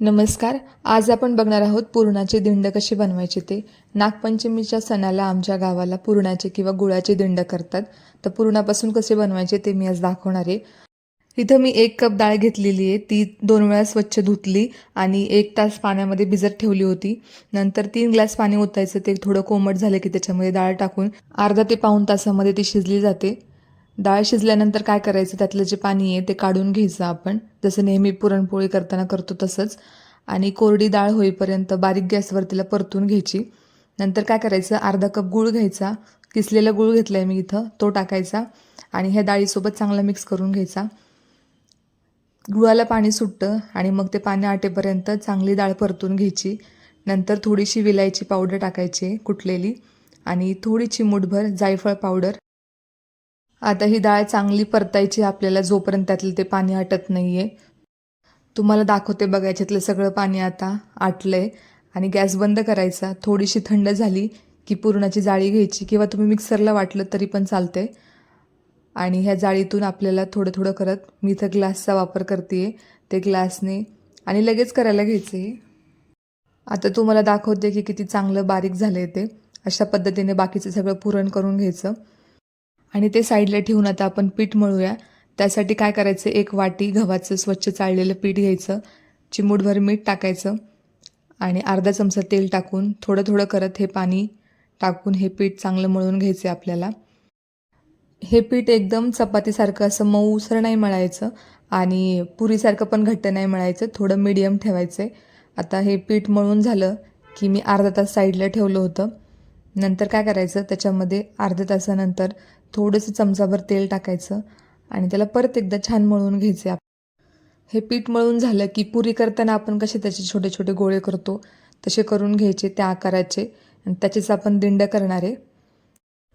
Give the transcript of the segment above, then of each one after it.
नमस्कार आज आपण बघणार आहोत पुरणाचे दिंड कसे बनवायचे ते. नागपंचमीच्या सणाला आमच्या गावाला पुरणाचे किंवा गुळाचे दिंड करतात. तर पुरणापासून कसे बनवायचे ते मी आज दाखवणार आहे. इथं मी एक कप डाळ घेतलेली आहे. ती दोन वेळा स्वच्छ धुतली आणि एक तास पाण्यामध्ये भिजत ठेवली होती. नंतर तीन ग्लास पाणी ओतायचं. ते थोडं कोमट झालं की त्याच्यामध्ये डाळ टाकून अर्धा ते पाऊण तासामध्ये ती शिजली जाते. डाळ शिजल्यानंतर काय करायचं? त्यातलं जे पाणी आहे ते काढून घ्यायचं आपण. जसं नेहमी पुरणपोळी करताना करतो तसंच. आणि कोरडी डाळ होईपर्यंत बारीक गॅसवर तिला परतून घ्यायची. नंतर काय करायचं? अर्धा कप गूळ घ्यायचा. किसलेला गूळ घेतला आहे मी इथं. तो टाकायचा. आणि ह्या डाळीसोबत चांगला मिक्स करून घ्यायचा. गुळाला पाणी सुटतं आणि मग ते पाणी आटेपर्यंत चांगली डाळ परतून घ्यायची. नंतर थोडीशी विलायची पावडर टाकायची कुटलेली आणि थोडी चिमूटभर जायफळ पावडर आता ही डाळ चांगली परतायची आपल्याला जोपर्यंत त्यातलं ते पाणी आटत नाही आहे तुम्हाला दाखवते बघायच्यातलं सगळं पाणी आता आटलं आहे आणि गॅस बंद करायचा. थोडीशी थंड झाली की पुरणाची जाळी घ्यायची किंवा तुम्ही मिक्सरला वाटलं तरी पण चालते आणि ह्या जाळीतून आपल्याला थोडं थोडं करत मी इथं ग्लासचा वापर करते ते ग्लासने आणि लगेच करायला घ्यायचे आता तुम्हाला दाखवते की किती चांगलं बारीक झालं आहे ते. अशा पद्धतीने बाकीचं सगळं पुरण करून घ्यायचं. आणि ते साईडला ठेवून आता आपण पीठ मळूया. त्यासाठी काय करायचं? एक वाटी गव्हाचं स्वच्छ चाळलेलं पीठ घ्यायचं. चिमूटभर मीठ टाकायचं. आणि अर्धा चमचा तेल टाकून थोडं थोडं करत हे पाणी टाकून हे पीठ चांगलं मळून घ्यायचं आपल्याला. हे पीठ एकदम चपातीसारखं असं मऊसर नाही मळायचं आणि पुरीसारखं पण घट्ट नाही मळायचं. थोडं मिडियम ठेवायचं आहे आता हे पीठ मळून झालं की मी अर्धा तास साईडला ठेवलं होतं. नंतर काय करायचं? त्याच्यामध्ये अर्ध्या तासानंतर थोडंसं चमचाभर तेल टाकायचं आणि त्याला परत एकदा छान मळून घ्यायचे. आप हे पीठ मळून झालं की पुरी करताना आपण कसे त्याचे छोटे छोटे गोळे करतो तसे करून घ्यायचे त्या आकाराचे आणि त्याचेच आपण दिंड करणार आहे.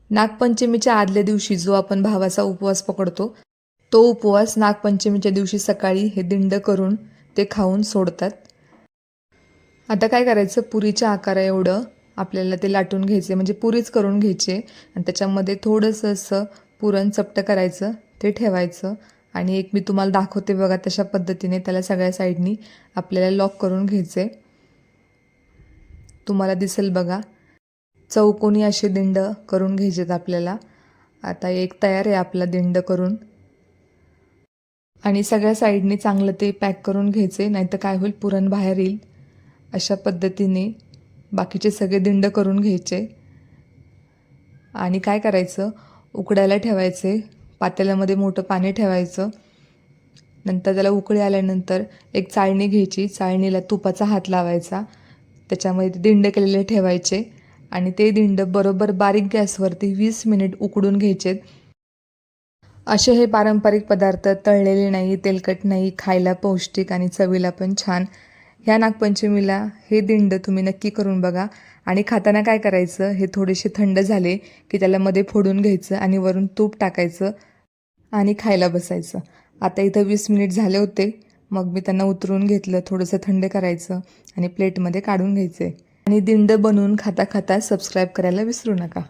नागपंचमीच्या आदल्या दिवशी जो आपण भावाचा उपवास पकडतो तो उपवास नागपंचमीच्या दिवशी सकाळी हे दिंड करून ते खाऊन सोडतात. आता काय करायचं? पुरीच्या आकारा एवढं आपल्याला ते लाटून घ्यायचे म्हणजे पुरीच करून घ्यायचे. आणि त्याच्यामध्ये थोडंसं असं पुरण चपटं करायचं ते ठेवायचं. आणि एक मी तुम्हाला दाखवते बघा तशा पद्धतीने त्याला सगळ्या साईडनी आपल्याला लॉक करून घ्यायचे. तुम्हाला दिसेल बघा चौकोनी असे दिंड करून घ्यायचेत आपल्याला. आता एक तयार आहे आपला दिंड करून. आणि सगळ्या साईडने चांगलं ते पॅक करून घ्यायचे नाहीतर काय होईल पुरण बाहेर येईल. अशा पद्धतीने बाकीचे सगळे दिंड करून घ्यायचे. आणि काय करायचं? उकडायला ठेवायचे. पातेल्यामध्ये मोठं पाणी ठेवायचं. नंतर त्याला उकळी आल्यानंतर एक चाळणी घ्यायची. चाळणीला तुपाचा हात लावायचा. त्याच्यामध्ये ते दिंड केलेले ठेवायचे. आणि ते दिंड बरोबर बारीक गॅसवरती वीस मिनिट उकडून घ्यायचेत असे हे पारंपरिक पदार्थ तळलेले नाही तेलकट नाही खायला पौष्टिक आणि चवीला पण छान. ह्या नागपंचमीला हे दिंड तुम्ही नक्की करून बघा. आणि खाताना काय करायचं? हे थोडेसे थंड झाले की त्याला मध्ये फोडून घ्यायचं आणि वरून तूप टाकायचं आणि खायला बसायचं. आता इथं वीस मिनिट झाले होते. मग मी त्यांना उतरून घेतलं थोडंसं थंड करायचं आणि प्लेटमध्ये काढून घ्यायचे. आणि दिंड बनवून खाता खाता सबस्क्राईब करायला विसरू नका.